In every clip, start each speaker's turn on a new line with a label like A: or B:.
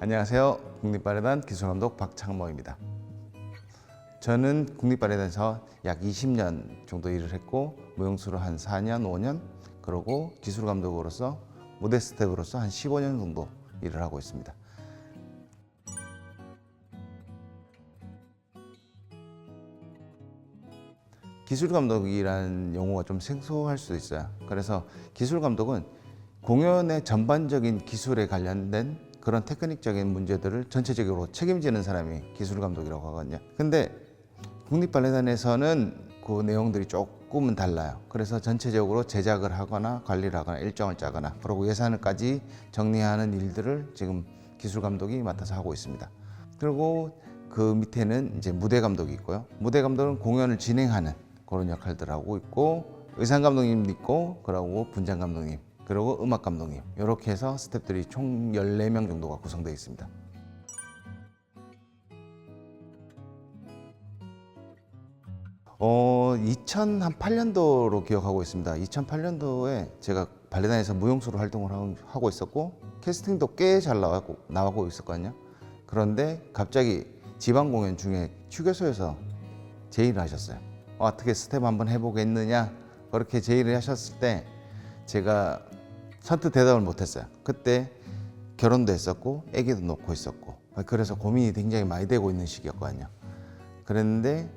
A: 안녕하세요. 국립발레단 기술감독 박창모입니다. 저는 국립발레단에서 약 20년 정도 일을 했고 무용수로 한 4년, 5년 그러고 기술감독으로서 무대 스텝으로서 한 15년 정도 일을 하고 있습니다. 기술 감독이라는 용어가 좀 생소할 수도 있어요. 그래서 기술 감독은 공연의 전반적인 기술에 관련된 그런 테크닉적인 문제들을 전체적으로 책임지는 사람이 기술 감독이라고 하거든요. 근데 국립 발레단에서는 그 내용들이 조금은 달라요. 그래서 전체적으로 제작을 하거나 관리를 하거나 일정을 짜거나 그리고 예산을까지 정리하는 일들을 지금 기술 감독이 맡아서 하고 있습니다. 그리고 그 밑에는 이제 무대 감독이 있고요. 무대 감독은 공연을 진행하는 그런 역할들을 하고 있고 의상 감독님도 있고 그러고 분장 감독님 그리고 음악 감독님 이렇게 해서 스태프들이 총 14명 정도가 구성되어 있습니다. 어, 2008년도로 기억하고 있습니다. 2008년도에 제가 발레단에서 무용수로 활동을 하고- 있었고 캐스팅도 꽤 잘 나가고, 나가고 있었거든요. 그런데 갑자기 지방 공연 중에 휴게소에서 제의를 하셨어요. 어, 어떻게 스텝 한번 해보겠느냐 그렇게 제의를 하셨을 때 제가 선뜻 대답을 못했어요. 그때 결혼도 했었고 아기도 놓고 있었고 그래서 고민이 굉장히 많이 되고 있는 시기였거든요. 그랬는데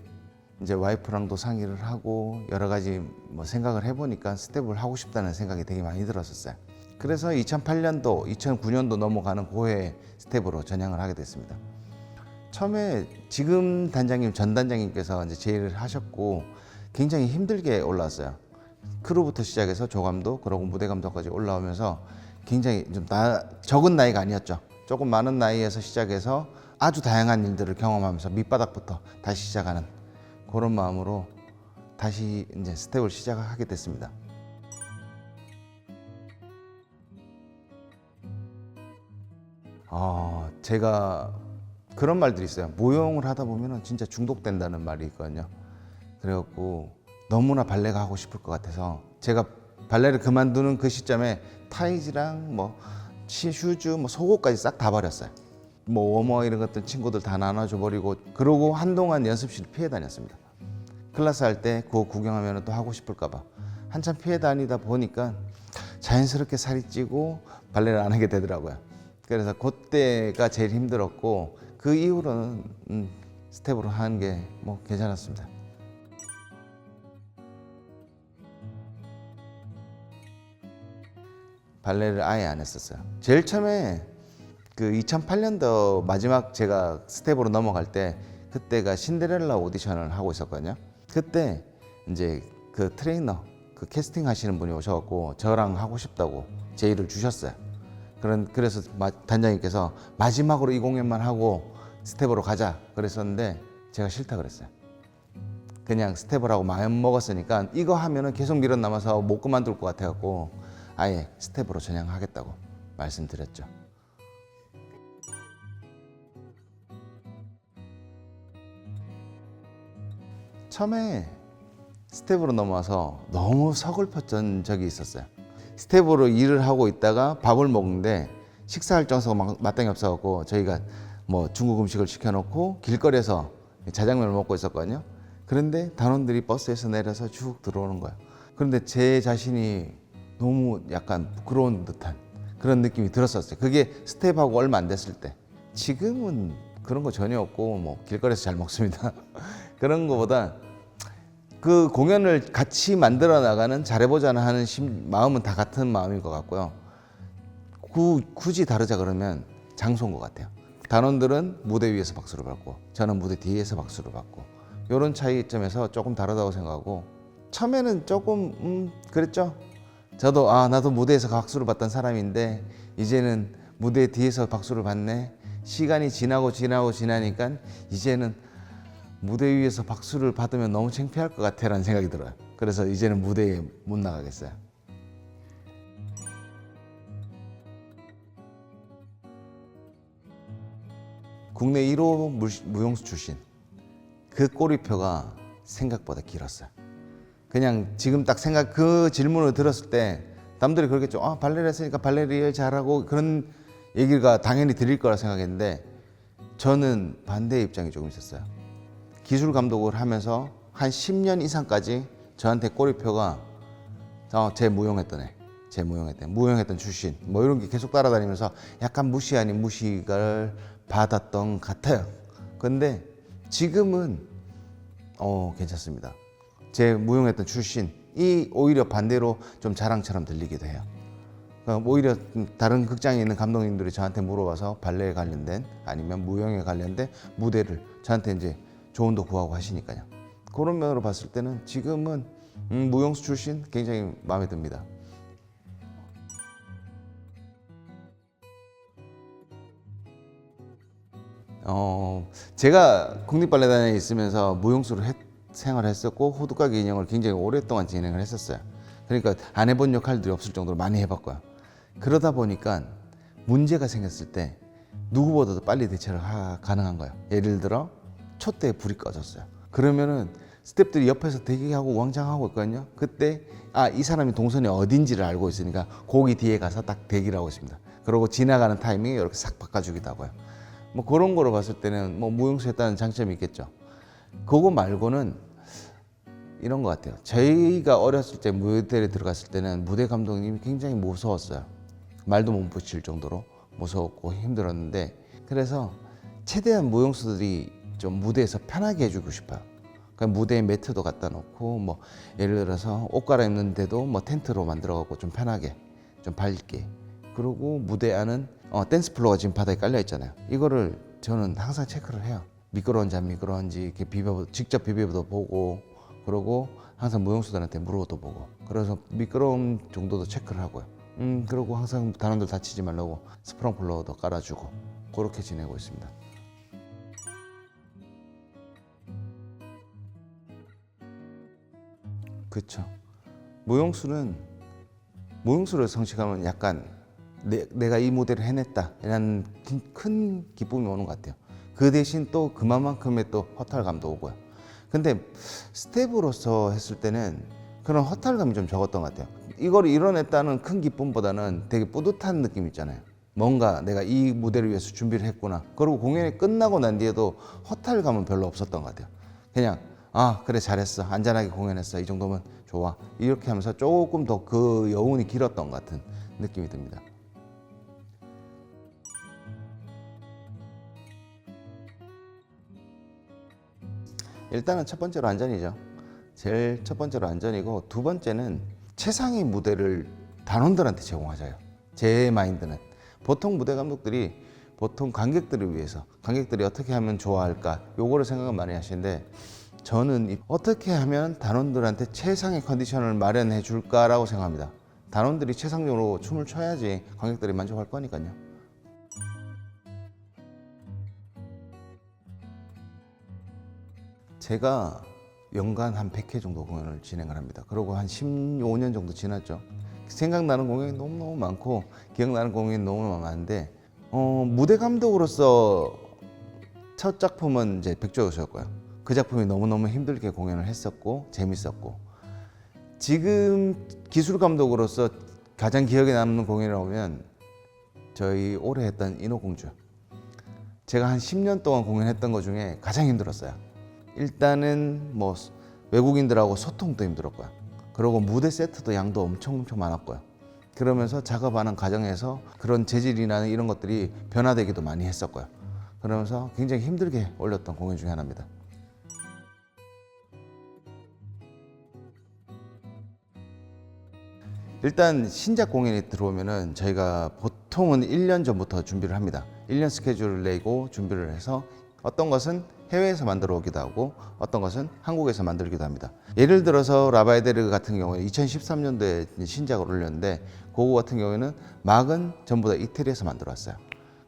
A: 이제 와이프랑도 상의를 하고 여러 가지 뭐 생각을 해보니까 스텝을 하고 싶다는 생각이 되게 많이 들었었어요. 그래서 2008년도, 2009년도 넘어가는 고해 스텝으로 전향을 하게 됐습니다. 처음에 지금 단장님, 전 단장님께서 이제 제의를 하셨고 굉장히 힘들게 올라왔어요. 크루부터 시작해서 조감독, 그리고 무대 감독까지 올라오면서 굉장히 좀 나, 적은 나이가 아니었죠. 조금 많은 나이에서 시작해서 아주 다양한 일들을 경험하면서 밑바닥부터 다시 시작하는 그런 마음으로 다시 이제 스텝을 시작하게 됐습니다. 아, 제가 그런 말들이 있어요. 무용을 하다 보면은 진짜 중독된다는 말이 있거든요. 그래갖고 너무나 발레가 하고 싶을 것 같아서 제가 발레를 그만두는 그 시점에 타이즈랑 뭐 시- 슈즈, 뭐 속옷까지 싹 다 버렸어요. 뭐 워머 이런 것들 친구들 다 나눠줘 버리고 그러고 한동안 연습실 피해 다녔습니다. 클래스 할 때 그거 구경하면 또 하고 싶을까 봐 한참 피해 다니다 보니까 자연스럽게 살이 찌고 발레를 안 하게 되더라고요. 그래서 그때가 제일 힘들었고 그 이후로는 음, 스텝으로 하는 게 뭐 괜찮았습니다. 발레를 아예 안 했었어요. 제일 처음에 그 2008년도 마지막 제가 스텝으로 넘어갈 때 그때가 신데렐라 오디션을 하고 있었거든요. 그때 이제 그 트레이너 그 캐스팅 하시는 분이 오셔갖고 저랑 하고 싶다고 제의를 주셨어요. 그런 그래서 마- 단장님께서 마지막으로 이 공연만 하고 스텝으로 가자 그랬었는데 제가 싫다 그랬어요. 그냥 스텝을 하고 마음 먹었으니까 이거 하면은 계속 밀어 남아서 못 그만둘 것 같아갖고 아예 스텝으로 전향하겠다고 말씀드렸죠. 처음에 스텝으로 넘어와서 너무 서글펐던 적이 있었어요. 스텝으로 일을 하고 있다가 밥을 먹는데 식사할 정서가 마- 마땅히 없어갖고 저희가 뭐 중국 음식을 시켜놓고 길거리에서 자장면을 먹고 있었거든요. 그런데 단원들이 버스에서 내려서 쭉 들어오는 거예요. 그런데 제 자신이 너무 약간 부끄러운 듯한 그런 느낌이 들었었어요. 그게 스텝하고 얼마 안 됐을 때. 지금은 그런 거 전혀 없고 뭐 길거리에서 잘 먹습니다. 그런 거보다 그 공연을 같이 만들어 나가는 잘해보자는 하는 심, 마음은 다 같은 마음인 것 같고요. 구, 굳이 다르자 그러면 장소인 것 같아요. 단원들은 무대 위에서 박수를 받고 저는 무대 뒤에서 박수를 받고 이런 차이점에서 조금 다르다고 생각하고 처음에는 조금 음, 그랬죠. 저도 아 나도 무대에서 박수를 받던 사람인데 이제는 무대 뒤에서 박수를 받네. 시간이 지나고 지나고 지나니까 이제는 무대 위에서 박수를 받으면 너무 창피할 것 같아라는 생각이 들어요. 그래서 이제는 무대에 못 나가겠어요. 국내 1호 물- 무용수 출신 그 꼬리표가 생각보다 길었어요. 그냥 지금 딱 생각 그 질문을 들었을 때 남들이 그러겠죠. 아 발레를 했으니까 발레를 잘하고 그런 얘기가 당연히 드릴 거라 생각했는데 저는 반대 입장이 조금 있었어요. 기술 감독을 하면서 한 10년 이상까지 저한테 꼬리표가 어, 제 무용했던 애, 제 무용했던 무용했던 출신 뭐 이런 게 계속 따라다니면서 약간 무시 아닌 무시를 받았던 것 같아요. 근데 지금은 어 괜찮습니다. 제 무용했던 출신이 오히려 반대로 좀 자랑처럼 들리기도 해요. 그러니까 오히려 다른 극장에 있는 감독님들이 저한테 물어봐서 발레에 관련된 아니면 무용에 관련된 무대를 저한테 이제 조언도 구하고 하시니까요. 그런 면으로 봤을 때는 지금은 음, 무용수 출신 굉장히 마음에 듭니다. 어, 제가 국립발레단에 있으면서 무용수를 했- 생활했었고 호두까기 인형을 굉장히 오랫동안 진행을 했었어요. 그러니까 안 해본 역할들이 없을 정도로 많이 해봤고요. 그러다 보니까 문제가 생겼을 때 누구보다도 빨리 대처를 하, 가능한 거예요. 예를 들어 촛대에 불이 꺼졌어요. 그러면은 스탭들이 옆에서 대기하고 왕창 하고 있거든요. 그때 아 이 사람이 동선이 어딘지를 알고 있으니까 거기 뒤에 가서 딱 대기를 하고 있습니다. 그리고 지나가는 타이밍에 이렇게 싹 바꿔주기도 하고요. 뭐 그런 거로 봤을 때는 뭐 무용수했다는 장점이 있겠죠. 그거 말고는 이런 것 같아요. 저희가 어렸을 때 무대에 들어갔을 때는 무대 감독님이 굉장히 무서웠어요. 말도 못 붙일 정도로 무서웠고 힘들었는데 그래서 최대한 무용수들이 좀 무대에서 편하게 해주고 싶어요. 그러니까 무대에 매트도 갖다 놓고 뭐 예를 들어서 옷 갈아입는데도 뭐 텐트로 만들어갖고 좀 편하게 좀 밝게 그리고 무대 안은 어, 댄스 플로어가 지금 바닥에 깔려 있잖아요. 이거를 저는 항상 체크를 해요. 미끄러운지 안 미끄러운지 이렇게 비벼 직접 비벼도 보고 그러고 항상 무용수들한테 물어도 보고 그래서 미끄러움 정도도 체크를 하고요. 음 그리고 항상 단원들 다치지 말라고 스프렁 플로어도 깔아주고 그렇게 지내고 있습니다. 그렇죠. 무용수는 무용수를 성취하면 약간 내, 내가 이 무대를 해냈다 이런 큰- 큰 기쁨이 오는 것 같아요. 그 대신 또 그만큼의 또 허탈감도 오고요. 근데 스텝으로서 했을 때는 그런 허탈감이 좀 적었던 것 같아요. 이걸 이뤄냈다는 큰 기쁨보다는 되게 뿌듯한 느낌 있잖아요. 뭔가 내가 이 무대를 위해서 준비를 했구나. 그리고 공연이 끝나고 난 뒤에도 허탈감은 별로 없었던 것 같아요. 그냥 아 그래 잘했어 안전하게 공연했어 이 정도면 좋아 이렇게 하면서 조금 더 그 여운이 길었던 것 같은 느낌이 듭니다. 일단은 첫 번째로 안전이죠. 제일 첫 번째로 안전이고 두 번째는 최상의 무대를 단원들한테 제공하자요. 제 마인드는 보통 무대 감독들이 보통 관객들을 위해서 관객들이 어떻게 하면 좋아할까 요거를 생각을 많이 하시는데 저는 이- 어떻게 하면 단원들한테 최상의 컨디션을 마련해 줄까라고 생각합니다. 단원들이 최상적으로 춤을 춰야지 관객들이 만족할 거니까요. 제가 연간 한 100회 정도 공연을 진행을 합니다. 그리고 한 15년 정도 지났죠. 생각나는 공연이 너무너무 많고 기억나는 공연이 너무너무 많은데 어, 무대 감독으로서 첫 작품은 이제 백조였고요. 그 작품이 너무너무 힘들게 공연을 했었고 재밌었고 지금 기술 감독으로서 가장 기억에 남는 공연이라고 하면 저희 올해 했던 인어공주 제가 한 10년 동안 공연했던 것 중에 가장 힘들었어요. 일단은 뭐 외국인들하고 소통도 힘들었고요. 그리고 무대 세트도 양도 엄청 엄청 많았고요. 그러면서 작업하는 과정에서 그런 재질이나 이런 것들이 변화되기도 많이 했었고요. 그러면서 굉장히 힘들게 올렸던 공연 중에 하나입니다. 일단 신작 공연이 들어오면은 저희가 보통은 1년 전부터 준비를 합니다. 1년 스케줄을 내고 준비를 해서 어떤 것은 해외에서 만들어 오기도 하고 어떤 것은 한국에서 만들기도 합니다. 예를 들어서 라바에데르 같은 경우에 2013년도에 신작을 올렸는데 그거 같은 경우에는 막은 전부 다 이태리에서 만들어 왔어요.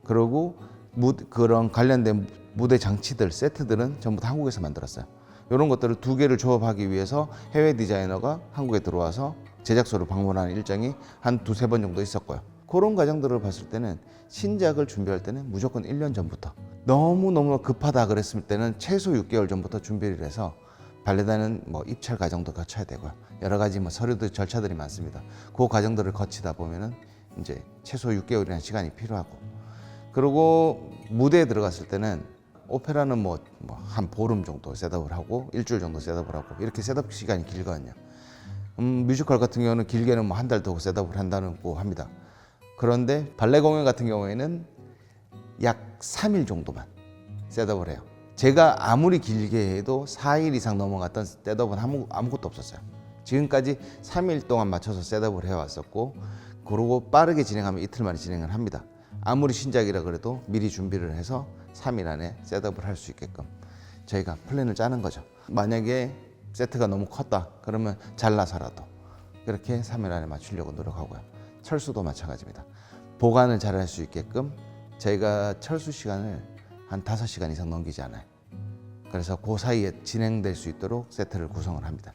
A: 그리고 무, 그런 관련된 무대 장치들 세트들은 전부 다 한국에서 만들었어요. 이런 것들을 두 개를 조합하기 위해서 해외 디자이너가 한국에 들어와서 제작소를 방문하는 일정이 한 두세 번 정도 있었고요. 그런 과정들을 봤을 때는 신작을 준비할 때는 무조건 1년 전부터 너무너무 급하다 그랬을 때는 최소 6개월 전부터 준비를 해서 발레단은 뭐 입찰 과정도 거쳐야 되고요. 여러 가지 뭐 서류도 절차들이 많습니다. 그 과정들을 거치다 보면은 이제 최소 6개월이라는 시간이 필요하고 그리고 무대에 들어갔을 때는 오페라는 뭐 한 보름 정도 셋업을 하고 일주일 정도 셋업을 하고 이렇게 셋업 시간이 길거든요. 음, 뮤지컬 같은 경우는 길게는 뭐 한달더 셋업을 한다고 합니다. 그런데 발레 공연 같은 경우에는 약 3일 정도만 셋업을 해요. 제가 아무리 길게 해도 4일 이상 넘어갔던 셋업은 아무, 아무것도 없었어요. 지금까지 3일 동안 맞춰서 셋업을 해왔었고 그러고 빠르게 진행하면 이틀 만에 진행을 합니다. 아무리 신작이라 그래도 미리 준비를 해서 3일 안에 셋업을 할 수 있게끔 저희가 플랜을 짜는 거죠. 만약에 세트가 너무 컸다 그러면 잘라서라도 그렇게 3일 안에 맞추려고 노력하고요. 철수도 마찬가지입니다. 보관을 잘 할 수 있게끔 저희가 철수 시간을 한 5시간 이상 넘기지 않아요. 그래서 그 사이에 진행될 수 있도록 세트를 구성을 합니다.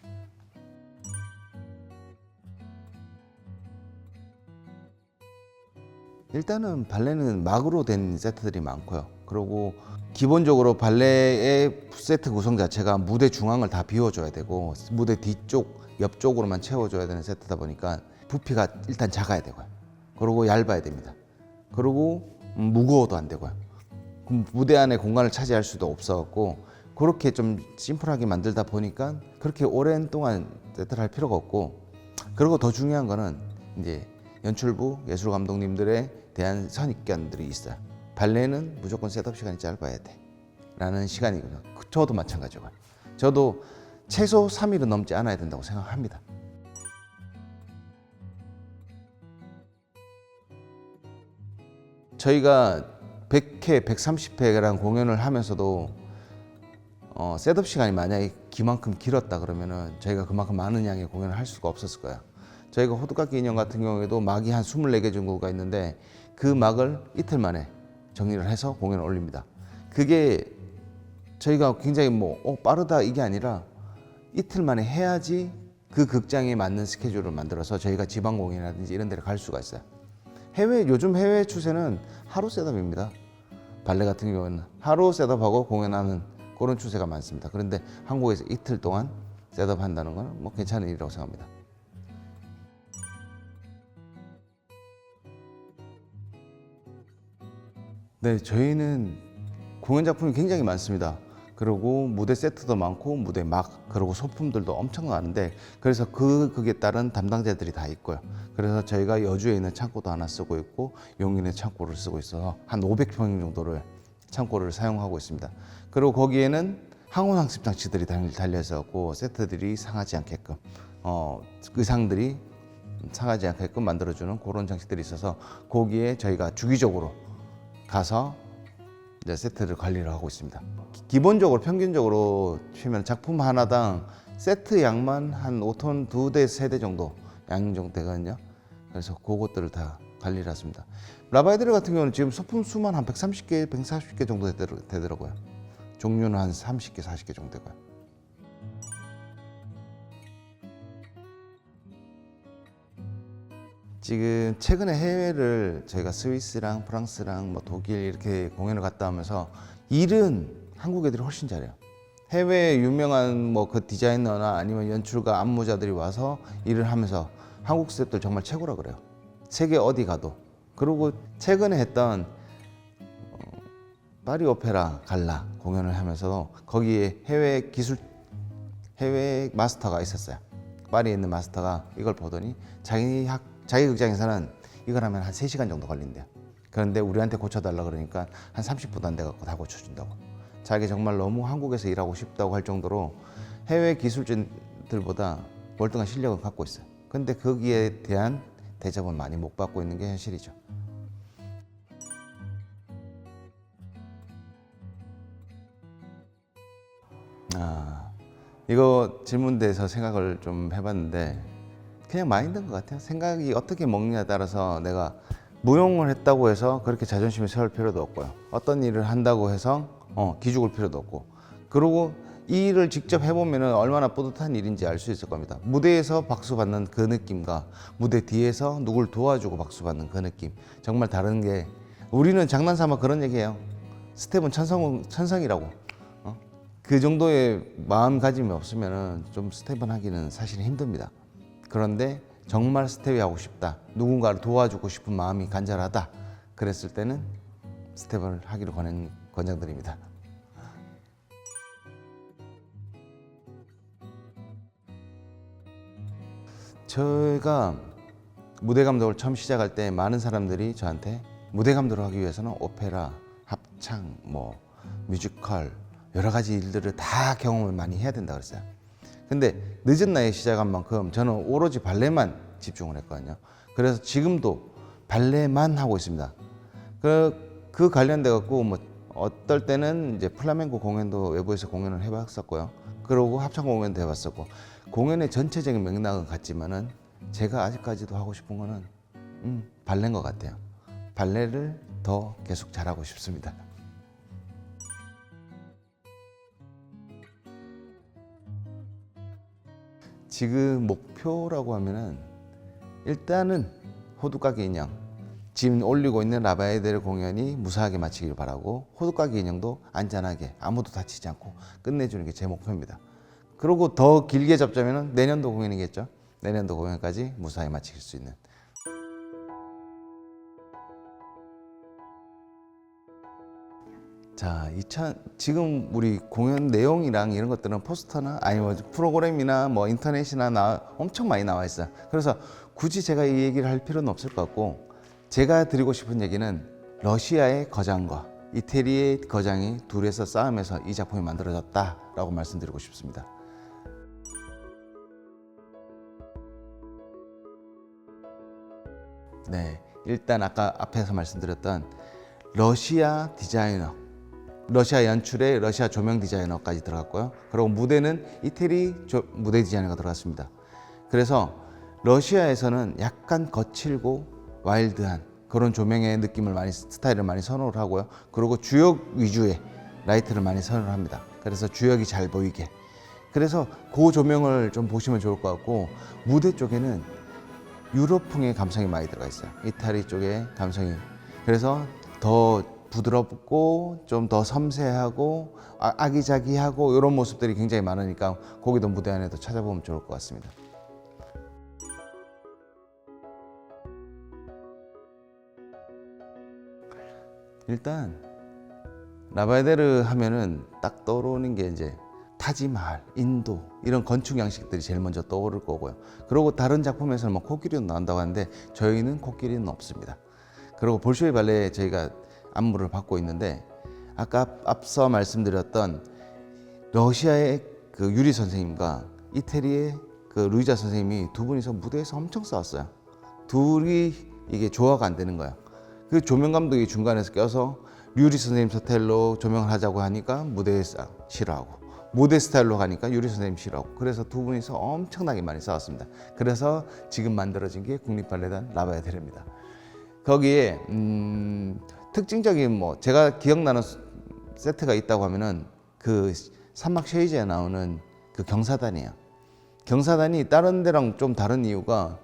A: 일단은 발레는 막으로 된 세트들이 많고요. 그리고 기본적으로 발레의 세트 구성 자체가 무대 중앙을 다 비워줘야 되고 무대 뒤쪽 옆쪽으로만 채워줘야 되는 세트다 보니까 부피가 일단 작아야 되고요. 그리고 얇아야 됩니다. 그리고 음, 무거워도 안 되고요. 그럼 무대 안에 공간을 차지할 수도 없어갖고 그렇게 좀 심플하게 만들다 보니까 그렇게 오랜 동안 세트를 할 필요가 없고 그리고 더 중요한 거는 이제 연출부 예술 감독님들에 대한 선입견들이 있어요. 발레는 무조건 셋업 시간이 짧아야 돼. 라는 시간이거든요. 그- 저도 마찬가지고요. 저도 최소 3일은 넘지 않아야 된다고 생각합니다. 저희가 100회, 130회라는 공연을 하면서도 어, 셋업 시간이 만약에 기만큼 길었다 그러면은 저희가 그만큼 많은 양의 공연을 할 수가 없었을 거예요. 저희가 호두깎이 인형 같은 경우에도 막이 한 24개 정도가 있는데 그 막을 이틀 만에 정리를 해서 공연을 올립니다. 그게 저희가 굉장히 뭐 어, 빠르다 이게 아니라 이틀 만에 해야지 그 극장에 맞는 스케줄을 만들어서 저희가 지방 공연이라든지 이런 데를 갈 수가 있어요. 해외 요즘 해외 추세는 하루 셋업입니다. 발레 같은 경우는 하루 셋업하고 공연하는 그런 추세가 많습니다. 그런데 한국에서 이틀 동안 셋업한다는 건 뭐 괜찮은 일이라고 생각합니다. 네, 저희는 공연 작품이 굉장히 많습니다. 그리고 무대 세트도 많고 무대 막 그리고 소품들도 엄청 많은데 그래서 그 그에 따른 담당자들이 다 있고요. 그래서 저희가 여주에 있는 창고도 하나 쓰고 있고 용인의 창고를 쓰고 있어서 한 500평 정도를 창고를 사용하고 있습니다. 그리고 거기에는 항온 항습 장치들이 달- 달려 있어갖고 세트들이 상하지 않게끔 어, 의상들이 상하지 않게끔 만들어주는 그런 장치들이 있어서 거기에 저희가 주기적으로 가서 이제 세트를 관리를 하고 있습니다. 기- 기본적으로 평균적으로 치면 작품 하나당 세트 양만 한 5톤 두 대 세 대 정도 양 정도 되거든요. 그래서 그것들을 다 관리를 했습니다. 라바이드르 같은 경우는 지금 소품 수만 한 130개, 140개 정도 되더라- 되더라고요. 종류는 한 30개, 40개 정도 되고요. 지금 최근에 해외를 저희가 스위스랑 프랑스랑 뭐 독일 이렇게 공연을 갔다 오면서 일은 한국 애들이 훨씬 잘해요. 해외 유명한 뭐 그 디자이너나 아니면 연출가 안무자들이 와서 일을 하면서 한국 스태프들 정말 최고라 그래요. 세계 어디 가도. 그리고 최근에 했던 어, 파리 오페라 갈라 공연을 하면서 거기에 해외 기술 해외 마스터가 있었어요. 파리에 있는 마스터가 이걸 보더니 자기 학 자기 극장에서는 이걸 하면 한 3시간 정도 걸린대요. 그런데 우리한테 고쳐달라 그러니까 한 30분도 안 돼 갖고 다 고쳐준다고. 자기 정말 너무 한국에서 일하고 싶다고 할 정도로 해외 기술진들보다 월등한 실력을 갖고 있어요. 근데 거기에 대한 대접은 많이 못 받고 있는 게 현실이죠. 아, 이거 질문대에서 생각을 좀 해봤는데 그냥 마인드인 것 같아요. 생각이 어떻게 먹느냐에 따라서 내가 무용을 했다고 해서 그렇게 자존심을 세울 필요도 없고요. 어떤 일을 한다고 해서 어, 기죽을 필요도 없고. 그리고 이 일을 직접 해보면 얼마나 뿌듯한 일인지 알 수 있을 겁니다. 무대에서 박수 받는 그 느낌과 무대 뒤에서 누굴 도와주고 박수 받는 그 느낌 정말 다른 게 우리는 장난삼아 그런 얘기해요. 스텝은 천성 천성이라고. 어? 그 정도의 마음가짐이 없으면 좀 스텝은 하기는 사실 힘듭니다. 그런데 정말 스텝이 하고 싶다. 누군가를 도와주고 싶은 마음이 간절하다. 그랬을 때는 스텝을 하기로 권, 권장드립니다. 저희가 무대 감독을 처음 시작할 때 많은 사람들이 저한테 무대 감독을 하기 위해서는 오페라, 합창, 뭐 뮤지컬 여러 가지 일들을 다 경험을 많이 해야 된다 그랬어요. 근데 늦은 나이에 시작한 만큼 저는 오로지 발레만 집중을 했거든요. 그래서 지금도 발레만 하고 있습니다. 그, 그 관련돼 갖고 뭐 어떨 때는 이제 플라멩코 공연도 외부에서 공연을 해봤었고요. 그러고 합창 공연도 해봤었고 공연의 전체적인 맥락은 같지만은 제가 아직까지도 하고 싶은 거는 음, 발레인 것 같아요. 발레를 더 계속 잘하고 싶습니다. 지금 목표라고 하면은 일단은 호두까기 인형 지금 올리고 있는 라바에델 공연이 무사하게 마치길 바라고 호두까기 인형도 안전하게 아무도 다치지 않고 끝내주는 게 제 목표입니다. 그리고 더 길게 잡자면은 내년도 공연이겠죠. 내년도 공연까지 무사히 마칠 수 있는 자, 2000 지금 우리 공연 내용이랑 이런 것들은 포스터나 아니면 프로그램이나 뭐 인터넷이나 나 엄청 많이 나와 있어요. 그래서 굳이 제가 이 얘기를 할 필요는 없을 것 같고 제가 드리고 싶은 얘기는 러시아의 거장과 이태리의 거장이 둘이서 싸움에서 이 작품이 만들어졌다라고 말씀드리고 싶습니다. 네, 일단 아까 앞에서 말씀드렸던 러시아 디자이너, 러시아 연출에 러시아 조명 디자이너까지 들어갔고요. 그리고 무대는 이태리 조- 무대 디자이너가 들어갔습니다. 그래서 러시아에서는 약간 거칠고 와일드한 그런 조명의 느낌을 많이 스타일을 많이 선호를 하고요. 그리고 주역 위주의 라이트를 많이 선호를 합니다. 그래서 주역이 잘 보이게. 그래서 그 조명을 좀 보시면 좋을 것 같고 무대 쪽에는 유럽풍의 감성이 많이 들어가 있어요. 이탈리 쪽의 감성이. 그래서 더 부드럽고 좀 더 섬세하고 아- 아기자기하고 이런 모습들이 굉장히 많으니까 거기도 무대 안에도 찾아보면 좋을 것 같습니다. 일단 라바에데르 하면은 딱 떠오르는 게 이제 타지마할, 인도 이런 건축 양식들이 제일 먼저 떠오를 거고요. 그리고 다른 작품에서는 뭐 코끼리도 나온다고 하는데 저희는 코끼리는 없습니다. 그리고 볼쇼이 발레에 저희가 안무를 받고 있는데 아까 앞서 말씀드렸던 러시아의 그 유리 선생님과 이태리의 그 루이자 선생님이 두 분이서 무대에서 엄청 싸웠어요. 둘이 이게 조화가 안 되는 거예요. 그 조명 감독이 중간에서 껴서 류리 선생님 스타일로 조명을 하자고 하니까 무대에 싸 싫어하고 무대 스타일로 가니까 유리 선생님 싫어하고 그래서 두 분이서 엄청나게 많이 싸웠습니다. 그래서 지금 만들어진 게 국립발레단 라바야데르입니다. 거기에 음, 특징적인 뭐 제가 기억나는 스- 세트가 있다고 하면은 그 산막 쉐이즈에 나오는 그 경사단이에요. 경사단이 다른 데랑 좀 다른 이유가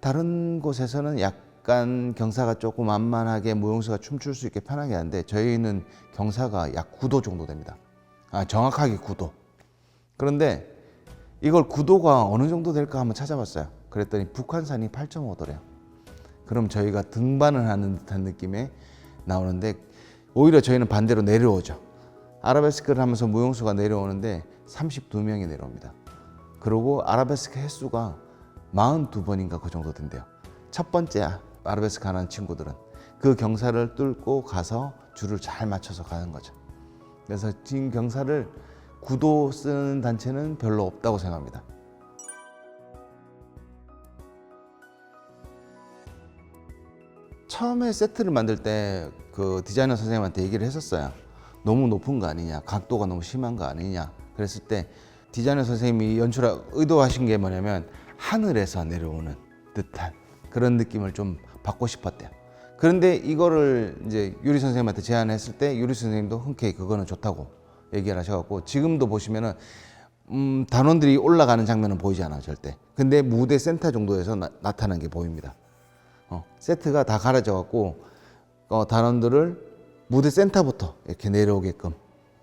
A: 다른 곳에서는 약간 경사가 조금 만만하게 무용수가 춤출 수 있게 편하게 하는데 저희는 경사가 약 9도 정도 됩니다. 아, 정확하게 9도. 그런데 이걸 9도가 어느 정도 될까 한번 찾아봤어요. 그랬더니 북한산이 8.5도래요. 그럼 저희가 등반을 하는 듯한 느낌에 나오는데 오히려 저희는 반대로 내려오죠. 아라베스크를 하면서 무용수가 내려오는데 32명이 내려옵니다. 그리고 아라베스크 횟수가 42번인가 그 정도 된대요. 첫 번째 아라베스크 하는 친구들은 그 경사를 뚫고 가서 줄을 잘 맞춰서 가는 거죠. 그래서 지금 경사를 구도 쓰는 단체는 별로 없다고 생각합니다. 처음에 세트를 만들 때 그 디자이너 선생님한테 얘기를 했었어요. 너무 높은 거 아니냐, 각도가 너무 심한 거 아니냐. 그랬을 때 디자이너 선생님이 연출하 의도하신 게 뭐냐면 하늘에서 내려오는 듯한 그런 느낌을 좀 받고 싶었대요. 그런데 이거를 이제 유리 선생님한테 제안했을 때 유리 선생님도 흔쾌히 그거는 좋다고 얘기를 하셔갖고 지금도 보시면은 음, 단원들이 올라가는 장면은 보이지 않아요 절대. 근데 무대 센터 정도에서 나, 나타난 게 보입니다. 어, 세트가 다 가려져 갖고 어, 단원들을 무대 센터부터 이렇게 내려오게끔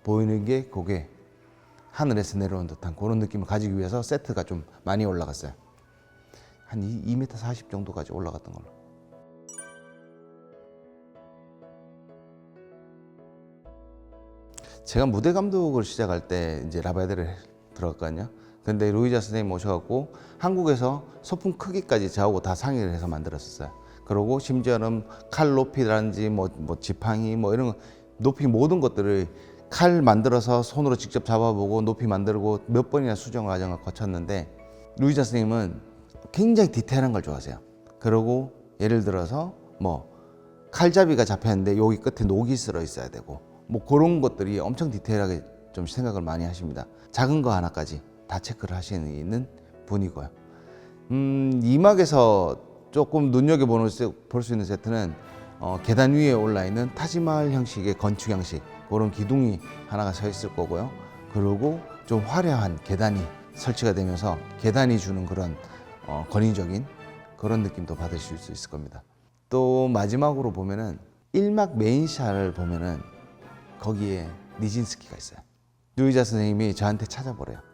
A: 보이는 게 그게 하늘에서 내려온 듯한 그런 느낌을 가지기 위해서 세트가 좀 많이 올라갔어요. 한 2, 2m 40 정도까지 올라갔던 걸로. 제가 무대 감독을 시작할 때 이제 라바데를 들어갔거든요. 근데 루이자 선생님 모셔갖고 한국에서 소품 크기까지 저하고 다 상의를 해서 만들었었어요. 그리고 심지어는 칼 높이라든지 뭐, 뭐 지팡이 뭐 이런 거 높이 모든 것들을 칼 만들어서 손으로 직접 잡아보고 높이 만들고 몇 번이나 수정 과정을 거쳤는데 루이자 선생님은 굉장히 디테일한 걸 좋아하세요. 그리고 예를 들어서 뭐 칼잡이가 잡혔는데 여기 끝에 녹이 쓸어 있어야 되고 뭐 그런 것들이 엄청 디테일하게 좀 생각을 많이 하십니다. 작은 거 하나까지 다 체크를 하시는 분이고요. 음, 이막에서 조금 눈여겨보는 볼수 있는 세트는 어, 계단 위에 올라 있는 타지마할 형식의 건축 형식 그런 기둥이 하나가 서 있을 거고요. 그리고 좀 화려한 계단이 설치가 되면서 계단이 주는 그런 어, 권위적인 그런 느낌도 받으실 수 있을 겁니다. 또 마지막으로 보면은 1막 메인샷을 보면은 거기에 니진스키가 있어요. 루이자 선생님이 저한테 찾아보래요.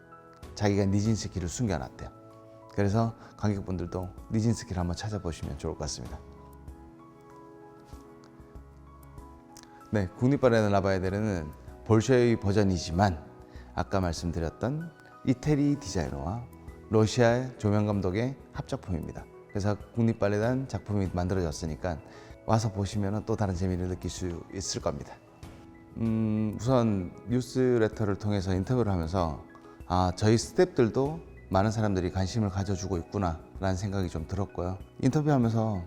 A: 자기가 니진스키를 숨겨놨대요. 그래서 관객분들도 니진스키를 한번 찾아보시면 좋을 것 같습니다. 네, 국립발레나 라바에데르는 볼쇼이 버전이지만 아까 말씀드렸던 이태리 디자이너와 러시아의 조명 감독의 합작품입니다. 그래서 국립발레단 작품이 만들어졌으니까 와서 보시면 또 다른 재미를 느낄 수 있을 겁니다. 음, 우선 뉴스레터를 통해서 인터뷰를 하면서 아 저희 스태프들도 많은 사람들이 관심을 가져주고 있구나 라는 생각이 좀 들었고요. 인터뷰하면서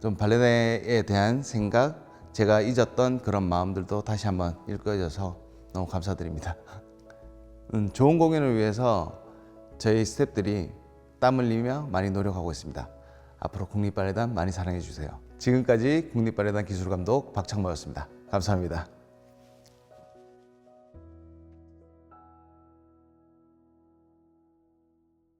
A: 좀 발레에 대한 생각, 제가 잊었던 그런 마음들도 다시 한번 일꺼져서 너무 감사드립니다. 음, 좋은 공연을 위해서 저희 스태프들이 땀 흘리며 많이 노력하고 있습니다. 앞으로 국립발레단 많이 사랑해 주세요. 지금까지 국립발레단 기술감독 박창모였습니다. 감사합니다.